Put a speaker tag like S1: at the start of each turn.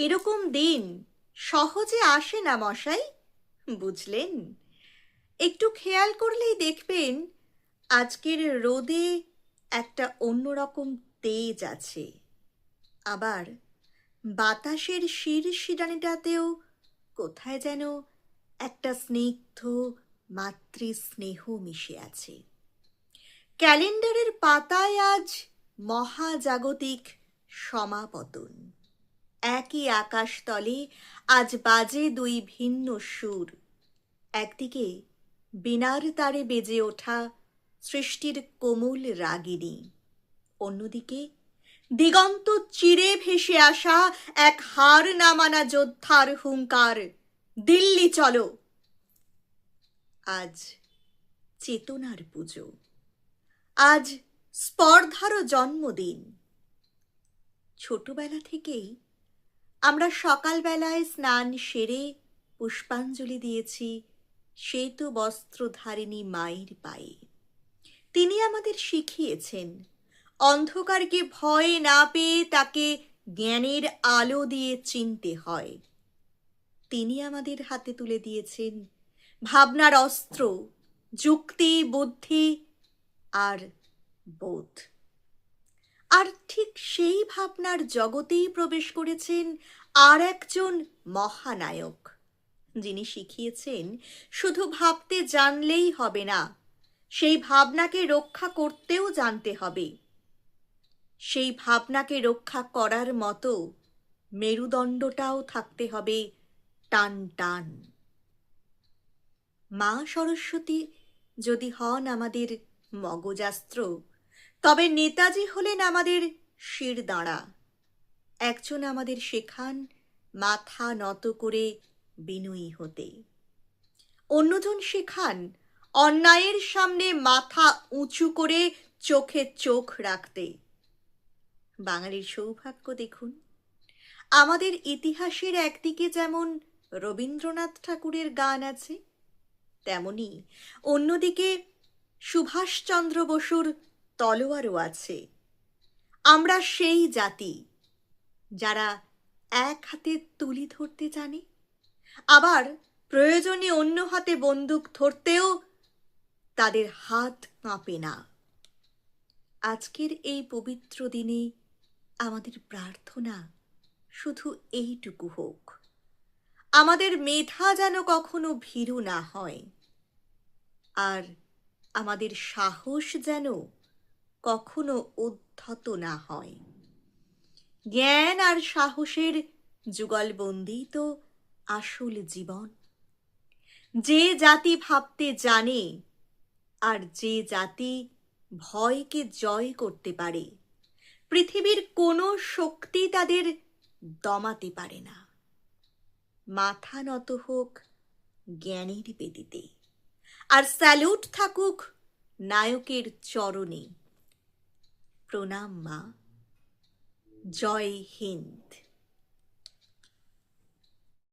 S1: এরকম দিন সহজে আসে না মশাই, বুঝলেন? একটু খেয়াল করলেই দেখবেন আজকের রোদে একটা অন্যরকম তেজ আছে। আবার বাতাসের শির শিরানিটাতেও কোথায় যেন একটা স্নিগ্ধ মাতৃ স্নেহ মিশে আছে। ক্যালেন্ডারের পাতায় আজ মহাজাগতিক সমাপতন। একই আকাশতলে আজ বাজে দুই ভিন্ন সুর। একদিকে বিনার তারে বেজে ওঠা সৃষ্টির কোমল রাগিনী অন্যদিকে দিগন্ত চিরে ভেসে আসা এক হার নামানা যোদ্ধার হুঙ্কার, দিল্লি চলো। আজ চেতনার পুজো, আজ স্পর্ধারও জন্মদিন। ছোটবেলা থেকেই আমরা সকালবেলায় স্নান সেরে পুষ্পাঞ্জলি দিয়েছি শ্বেত বস্ত্রধারিণী মায়ের পায়ে। তিনি আমাদের শিখিয়েছেন, অন্ধকারকে ভয় না পেয়ে তাকে জ্ঞানের আলো দিয়ে চিনতে হয়। তিনি আমাদের হাতে তুলে দিয়েছেন ভাবনার অস্ত্র, যুক্তি, বুদ্ধি আর বোধ। আর ঠিক সেই ভাবনার জগতেই প্রবেশ করেছেন আর একজন মহানায়ক, যিনি শিখিয়েছেন, শুধু ভাবতে জানলেই হবে না, সেই ভাবনাকে রক্ষা করতেও জানতে হবে। সেই ভাবনাকে রক্ষা করার মতো মেরুদণ্ডটাও থাকতে হবে টান টান। মা সরস্বতী, যদি হন আমাদের মগজাস্ত্র তবে নেতাজি হলেন আমাদের শির দাঁড়া একজন আমাদের শেখান মাথা নত করে বিনয়ী হতে। অন্যজন শেখান অন্যায়ের সামনে মাথা উঁচু করে চোখে চোখ রাখতে। বাঙালির সৌভাগ্য দেখুন, আমাদের ইতিহাসের একদিকে যেমন রবীন্দ্রনাথ ঠাকুরের গান আছে, তেমনি অন্যদিকে সুভাষচন্দ্র বসুর তলোয়ারও আছে। আমরা সেই জাতি যারা এক হাতে তুলি ধরতে জানে, আবার প্রয়োজনে অন্য হাতে বন্দুক ধরতেও তাদের হাত কাঁপে না। আজকের এই পবিত্র দিনে আমাদের প্রার্থনা শুধু এইটুকু হোক। আমাদের মেধা যেন কখনো ভীরু না হয়, আর আমাদের সাহস যেন কখনো উদ্ধত না হয়। জ্ঞান আর সাহসের যুগলবন্দি তো আসল জীবন। যে জাতি ভাবতে জানে আর যে জাতি ভয়কে জয় করতে পারে, পৃথিবীর কোনো শক্তি তাদের দমাতে পারে না। মাথা নত হোক জ্ঞানের বেদিতে আর স্যালুট থাকুক নায়কের চরণে। প্রণাম মা। জয় হিন্দ।